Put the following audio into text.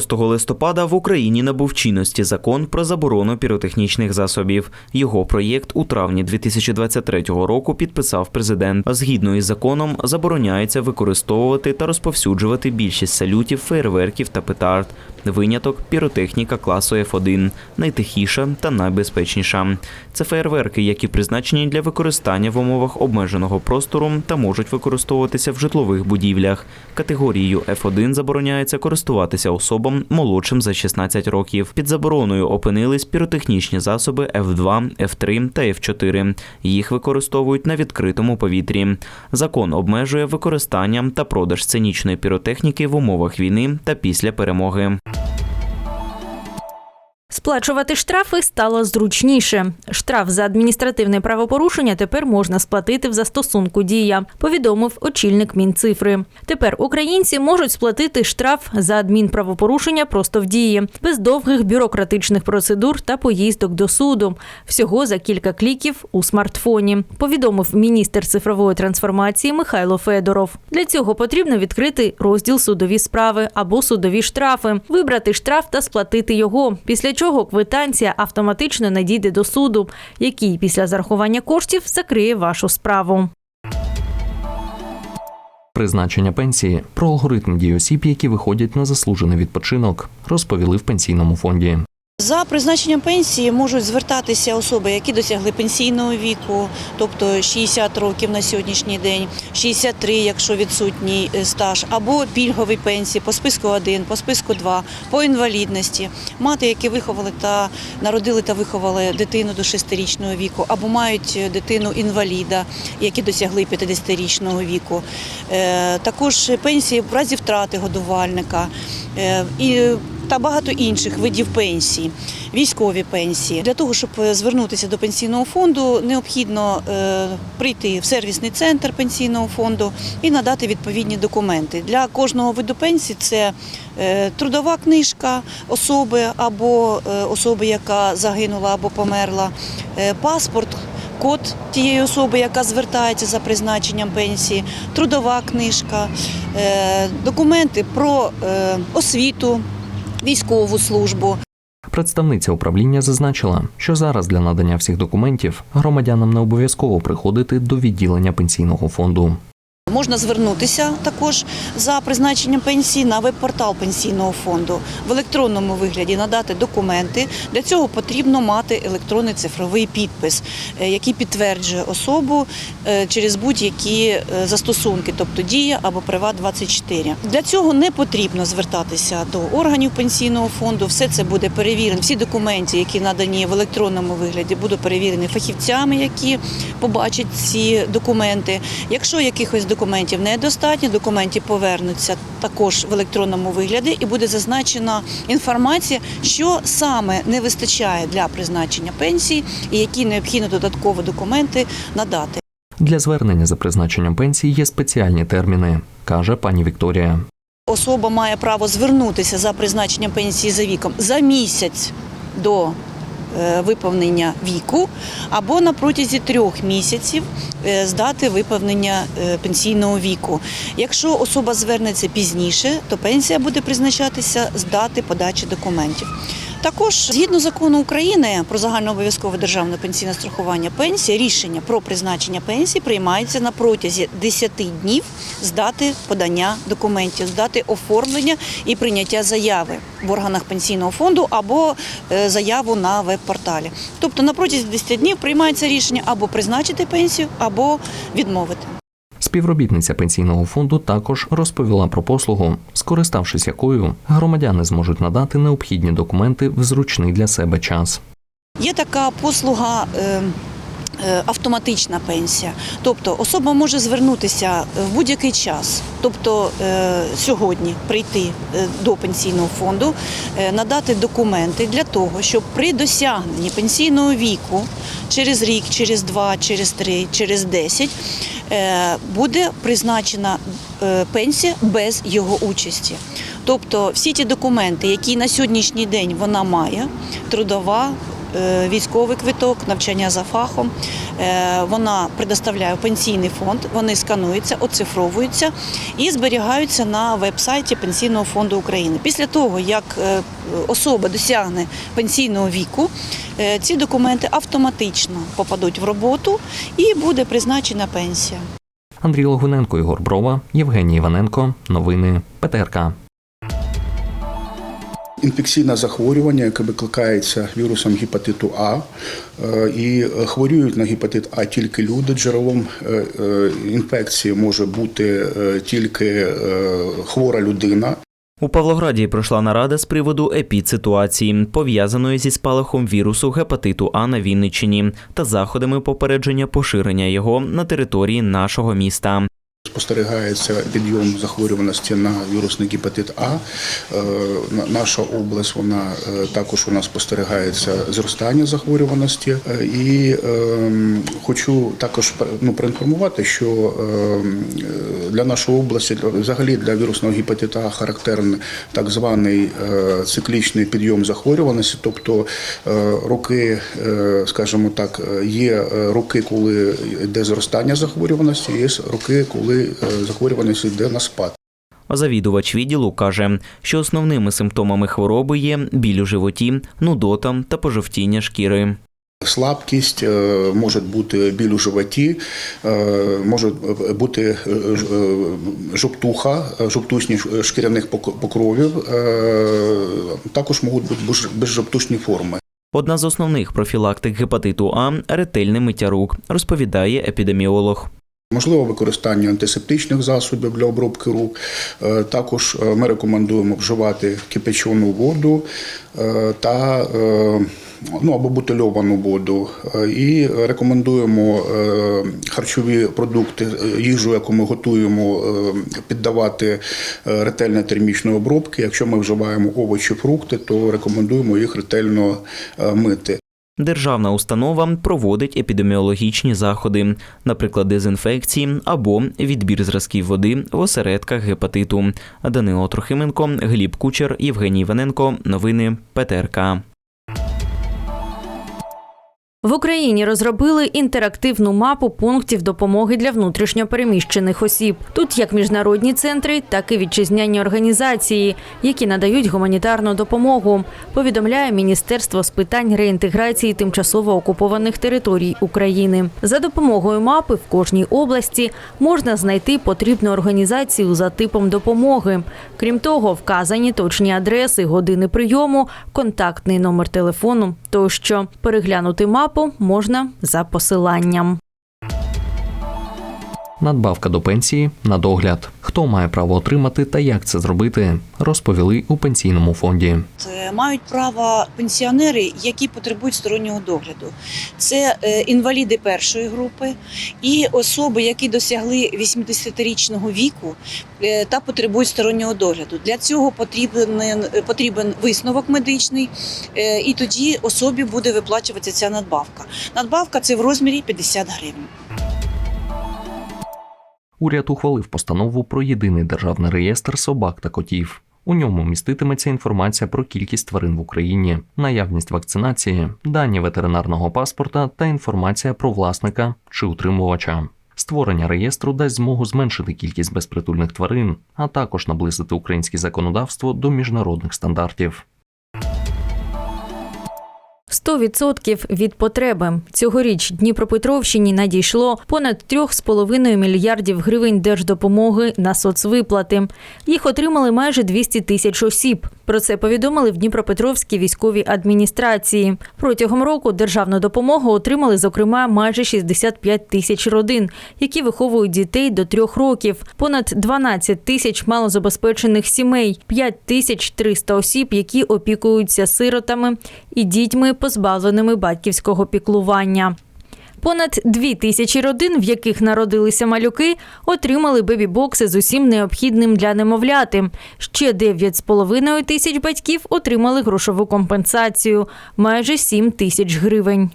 6 листопада в Україні набув чинності закон про заборону піротехнічних засобів. Його проєкт у травні 2023 року підписав президент. Згідно із законом, забороняється використовувати та розповсюджувати більшість салютів, фейерверків та петард. Виняток піротехніка класу F1, найтихіша та найбезпечніша. Це фейерверки, які призначені для використання в умовах обмеженого простору та можуть використовуватися в житлових будівлях. Категорією F1 забороняється користуватися особам молодшим за 16 років. Під забороною опинились піротехнічні засоби F2, F3 та F4. Їх використовують на відкритому повітрі. Закон обмежує використання та продаж сценічної піротехніки в умовах війни та після перемоги. Сплачувати штрафи стало зручніше. Штраф за адміністративне правопорушення тепер можна сплатити в застосунку Дія, повідомив очільник Мінцифри. Тепер українці можуть сплатити штраф за адмінправопорушення просто в дії, без довгих бюрократичних процедур та поїздок до суду. Всього за кілька кліків у смартфоні. Повідомив міністр цифрової трансформації Михайло Федоров. Для цього потрібно відкрити розділ судові справи або судові штрафи, вибрати штраф та сплатити його. Після чого квитанція автоматично надійде до суду, який після зарахування коштів закриє вашу справу. Призначення пенсії про алгоритм дій осіб, які виходять на заслужений відпочинок, розповіли в пенсійному фонді. За призначенням пенсії можуть звертатися особи, які досягли пенсійного віку, тобто 60 років на сьогоднішній день, 63, якщо відсутній е, стаж, або пільгові пенсії по списку 1, по списку 2, по інвалідності, мати, які виховали та народили та виховали дитину до 6-річного віку, або мають е, дитину інваліда, які досягли 50-річного віку. Е, Також пенсії в разі втрати годувальника. І та багато інших видів пенсій, військові пенсії. Для того, щоб е, звернутися до пенсійного фонду, необхідно е, прийти в сервісний центр пенсійного фонду і надати відповідні документи. Для кожного виду пенсії це е, трудова книжка особи або особи, яка загинула або померла, паспорт. Код тієї особи, яка звертається за призначенням пенсії, трудова книжка, документи про освіту, військову службу. Представниця управління зазначила, що зараз для надання всіх документів громадянам не обов'язково приходити до відділення пенсійного фонду. Можна звернутися також за призначенням пенсії на веб-портал пенсійного фонду в електронному вигляді надати документи. Для цього потрібно мати електронний цифровий підпис, е, який підтверджує особу е, через будь-які е, застосунки, тобто Дія або Приват 24 Для цього не потрібно звертатися до органів пенсійного фонду. Все це буде перевірено. Всі документи, які надані в електронному вигляді, будуть перевірені фахівцями, які побачать ці документи. Якщо якихось документів недостатньо, документи повернуться також в електронному вигляді і буде зазначена інформація, що саме не вистачає для призначення пенсії і які необхідно додаткові документи надати. Для звернення за призначенням пенсії є спеціальні терміни, каже пані Вікторія. Особа має право звернутися за призначенням пенсії за віком за місяць до виповнення віку або на протязі трьох місяців е, з дати виповнення е, пенсійного віку. Якщо особа звернеться пізніше, то пенсія буде призначатися з дати подачі документів. Також згідно закону України про загальнообов'язкове державне пенсійне страхування пенсії, рішення про призначення пенсії приймається на протязі 10 днів з дати подання документів, з дати оформлення і прийняття заяви в органах пенсійного фонду або е, заяву на веб-порталі. Тобто на протязі 10 днів приймається рішення або призначити пенсію, або відмовити. Співробітниця пенсійного фонду також розповіла про послугу, скориставшись якою громадяни зможуть надати необхідні документи в зручний для себе час. Є така послуга. Е, е, Автоматична пенсія, тобто особа може звернутися в будь-який час, тобто е, сьогодні прийти е, до пенсійного фонду, е, надати документи для того, щоб при досягненні пенсійного віку через рік, через два, через три, через десять е, буде призначена е, пенсія без його участі. Тобто всі ті документи, які на сьогоднішній день вона має, трудова, е, військовий квиток, навчання за фахом, е, вона предоставляє пенсійний фонд. Вони скануються, оцифровуються і зберігаються на веб-сайті Пенсійного фонду України. Після того, як е, особа досягне пенсійного віку, е, ці документи автоматично попадуть в роботу і буде призначена пенсія. Андрій Логвиненко, Ігор Брова, Євгеній Іваненко. Новини ПТРК. Інфекційне захворювання, яке викликається вірусом гепатиту А, Е, і хворіють на гепатит А тільки люди. Джерелом е, е, інфекції може бути е, тільки е, хвора людина. У Павлограді пройшла нарада з приводу епідситуації, пов'язаної зі спалахом вірусу гепатиту А на Вінниччині та заходами попередження поширення його на території нашого міста. Спостерігається підйом захворюваності на вірусний гепатит А. Е, Наша область вона е, також у нас спостерігається зростання захворюваності. Е, І ем, хочу також ну, проінформувати, що ем, для нашої області, взагалі для вірусного гепатита А характерний так званий циклічний підйом захворюваності, тобто роки, скажімо так, є роки, коли йде зростання захворюваності, є роки, коли е, захворюваність йде на спад. Завідувач відділу каже, що основними симптомами хвороби є біль у животі, нудота та пожовтіння шкіри. Слабкість, е, може бути біль у животі, е, може бути ж- жовтуха, е, жовтушні шкіряних покровів. Також можуть бути безж- безжовтушні форми. Одна з основних профілактик гепатиту А ретельне миття рук, розповідає епідеміолог. Можливо, використання антисептичних засобів для обробки рук. Е, Також е, ми рекомендуємо вживати кипячену воду е, та ну, або бутильовану воду. І рекомендуємо харчові продукти, їжу, яку ми готуємо, піддавати ретельно термічної обробки. Якщо ми вживаємо овочі, фрукти, то рекомендуємо їх ретельно мити. Державна установа проводить епідеміологічні заходи, наприклад, дезінфекції або відбір зразків води в осередках гепатиту. Данило Трохименко, Гліб Кучер, Євгеній Ваненко, Новини ПТРК. В Україні розробили інтерактивну мапу пунктів допомоги для внутрішньопереміщених осіб. Тут як міжнародні центри, так і вітчизняні організації, які надають гуманітарну допомогу. Повідомляє Міністерство з питань реінтеграції тимчасово окупованих територій України. За допомогою мапи в кожній області можна знайти потрібну організацію за типом допомоги. Крім того, вказані точні адреси, години прийому, контактний номер телефону тощо. Переглянути мапу можна за посиланням. Надбавка до пенсії на догляд. Хто має право отримати та як це зробити, розповіли у пенсійному фонді. Е, Мають право пенсіонери, які потребують стороннього догляду. Це е, інваліди першої групи і особи, які досягли 80-річного віку е, та потребують стороннього догляду. Для цього потрібен, потрібен висновок медичний, е, і тоді особі буде виплачуватися ця надбавка. Надбавка це в розмірі 50 гривень. Уряд ухвалив постанову про єдиний державний реєстр собак та котів. У ньому міститиметься інформація про кількість тварин в Україні, наявність вакцинації, дані ветеринарного паспорта та інформація про власника чи утримувача. Створення реєстру дасть змогу зменшити кількість безпритульних тварин, а також наблизити українське законодавство до міжнародних стандартів. 100% від потреби. Цьогоріч Дніпропетровщині надійшло понад 3,5 мільярдів гривень держдопомоги на соцвиплати. Їх отримали майже 200 тисяч осіб. Про це повідомили в Дніпропетровській військовій адміністрації. Протягом року державну допомогу отримали, зокрема, майже 65 тисяч родин, які виховують дітей до трьох років, понад 12 тисяч малозабезпечених сімей, 5 тисяч 300 осіб, які опікуються сиротами і дітьми, позбавленими батьківського піклування. Понад дві тисячі родин, в яких народилися малюки, отримали бебі-бокси з усім необхідним для немовляти. Ще 9,5 тисяч батьків отримали грошову компенсацію – майже 7 тисяч гривень.